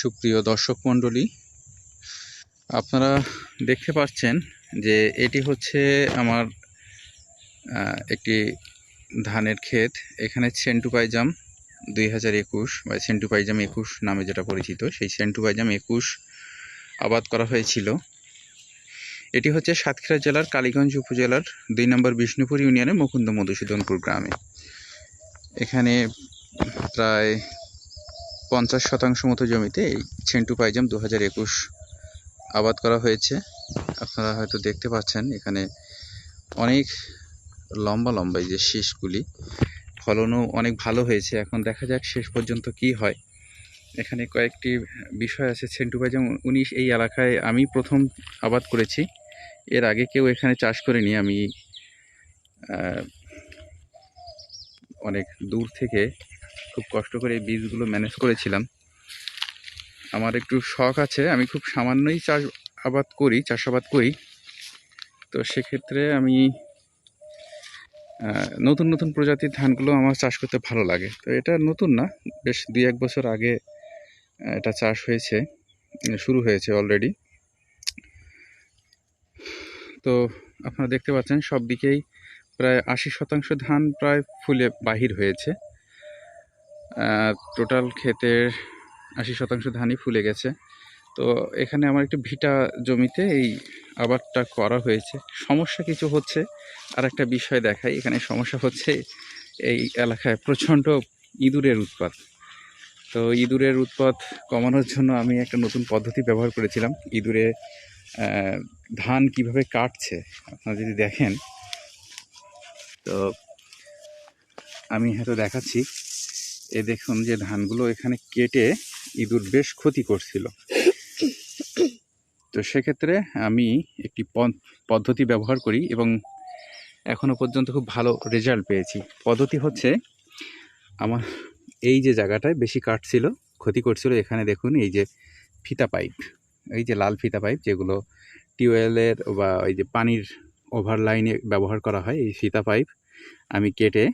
সুপ্রিয় দর্শক মণ্ডলী, আপনারা দেখতে পাচ্ছেন যে এটি হচ্ছে আমার একটি ধানের ক্ষেত। এখানে সেন্টু পাইজাম দুই হাজার একুশ বা সেন্টু পাইজাম একুশ নামে যেটা পরিচিত, সেই সেন্টু পাইজাম একুশ আবাদ করা হয়েছিল। এটি হচ্ছে সাতক্ষীরা জেলার কালীগঞ্জ উপজেলার দুই নম্বর বিষ্ণুপুর ইউনিয়নের মুকুন্দ মধুসূদনপুর গ্রামে। এখানে প্রায় পঞ্চাশ শতাংশ মতো জমিতে এই সেন্টু পাইজাম দু হাজার একুশ আবাদ করা হয়েছে। আপনারা হয়তো দেখতে পাচ্ছেন এখানে অনেক লম্বা লম্বা যে শীষগুলি। ফলনও অনেক ভালো হয়েছে। এখন দেখা যাক শেষ পর্যন্ত কি হয়। এখানে কয়েকটি বিষয় আছে। সেন্টু পাইজাম উনিশ এই এলাকায় আমি প্রথম আবাদ করেছি। এর আগে কেউ এখানে চাষ করেনি। আমি অনেক দূর থেকে খুব কষ্ট করে এই বীজগুলো ম্যানেজ করেছিলাম। আমার একটু শখ আছে, আমি খুব সামান্যই চাষ আবাদ করি, চাষাবাদ করি। তো সেক্ষেত্রে আমি নতুন নতুন প্রজাতির ধানগুলো আমার চাষ করতে ভালো লাগে। তো এটা নতুন না, বেশ দুই এক বছর আগে এটা চাষ হয়েছে শুরু হয়েছে অলরেডি তো আপনারা দেখতে পাচ্ছেন সব দিকেই প্রায় আশি শতাংশ ধান প্রায় ফুলে বাহির হয়েছে। টোটাল ক্ষেতের আশি শতাংশ ধানই ফুলে গেছে। তো এখানে আমার একটু ভিটা জমিতে এই আবারটা করা হয়েছে। সমস্যা কিছু হচ্ছে আর একটা বিষয় দেখাই। এখানে সমস্যা হচ্ছে এই এলাকায় প্রচণ্ড ইঁদুরের উৎপাত। তো ইঁদুরের উৎপাত কমানোর জন্য আমি একটা নতুন পদ্ধতি ব্যবহার করেছিলাম। ইঁদুরে ধান কীভাবে কাটছে, আপনারা যদি দেখেন। তো আমি হয়তো দেখাচ্ছি। এ দেখুন যে ধানগুলো এখানে কেটে ইঁদুর বেশ ক্ষতি করছিল। তো সেক্ষেত্রে আমি একটি পদ্ধতি ব্যবহার করি এবং এখনও পর্যন্ত খুব ভালো রেজাল্ট পেয়েছি। পদ্ধতি হচ্ছে, আমার এই যে জায়গাটায় বেশি কাটছিল, ক্ষতি করছিল, এখানে দেখুন এই যে ফিতা পাইপ, এই যে লাল ফিতা পাইপ যেগুলো টিউবওয়েলের বা ওই যে পানির ওভার লাইনে ব্যবহার করা হয়, এই ফিতা পাইপ আমি কেটে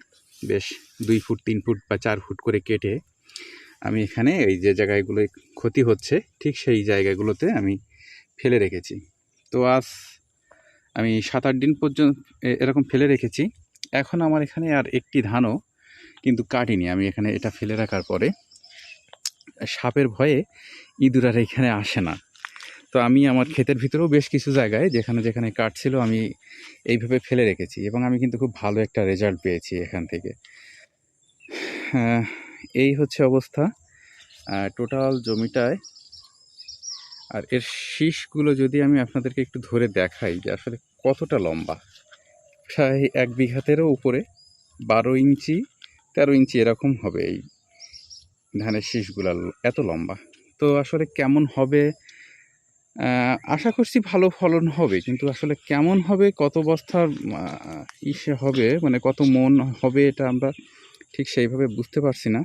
বেশ দুই ফুট, তিন ফুট বা চার ফুট করে কেটে আমি এখানে এই যে জায়গাগুলো ক্ষতি হচ্ছে, ঠিক সেই জায়গাগুলোতে আমি ফেলে রেখেছি। তো আজ আমি সাত আট দিন পর্যন্ত এরকম ফেলে রেখেছি। এখন আমার এখানে আর একটি ধানও কিন্তু কাটিনি। আমি এখানে এটা ফেলে রাখার পরে সাপের ভয়ে ইঁদুর আর এখানে আসে না। তো আমি আমার ক্ষেতের ভিতরেও বেশ কিছু জায়গায় যেখানে যেখানে কাটছিল আমি এইভাবে ফেলে রেখেছি এবং আমি কিন্তু খুব ভালো একটা রেজাল্ট পেয়েছি এখান থেকে। এই হচ্ছে অবস্থা। টোটাল জমিটায় আর এর শীষগুলো যদি আমি আপনাদেরকে একটু ধরে দেখাই যে আসলে কতটা লম্বা। প্রায় এক বিঘাতেরও উপরে বারো ইঞ্চি, তেরো ইঞ্চি এরকম হবে এই ধানের শীষগুলো এত লম্বা। তো আসলে কেমন হবে আশা করছি ভালো ফলন হবে, কিন্তু আসলে কেমন হবে, কত বস্তার ইসে হবে মানে কত মন হবে এটা আমরা ঠিক সেইভাবে বুঝতে পারছি না।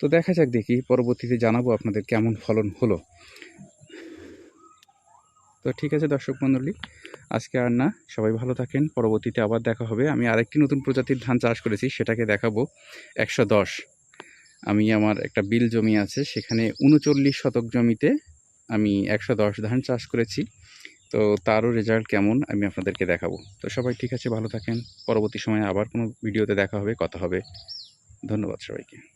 তো দেখা যাক দেখি, পরবর্তীতে জানাব আপনাদের কেমন ফলন হলো। তো ঠিক আছে দর্শক মণ্ডলী, আজকে আর না, সবাই ভালো থাকেন, পরবর্তীতে আবার দেখা হবে। আমি আরেকটি নতুন প্রজাতির ধান চাষ করেছি, সেটাকে দেখাবো একশো দশ। আমি আমার একটা বিল জমি আছে, সেখানে উনচল্লিশ শতক জমিতে আমি একশো দশ ধান চাষ করেছি। তো তারও রেজাল্ট কেমন আমি আপনাদেরকে দেখাবো। তো সবাই ঠিক আছে, ভালো থাকেন। পরবর্তী সময়ে আবার কোনো ভিডিওতে দেখা হবে, কথা হবে। ধন্যবাদ সবাইকে।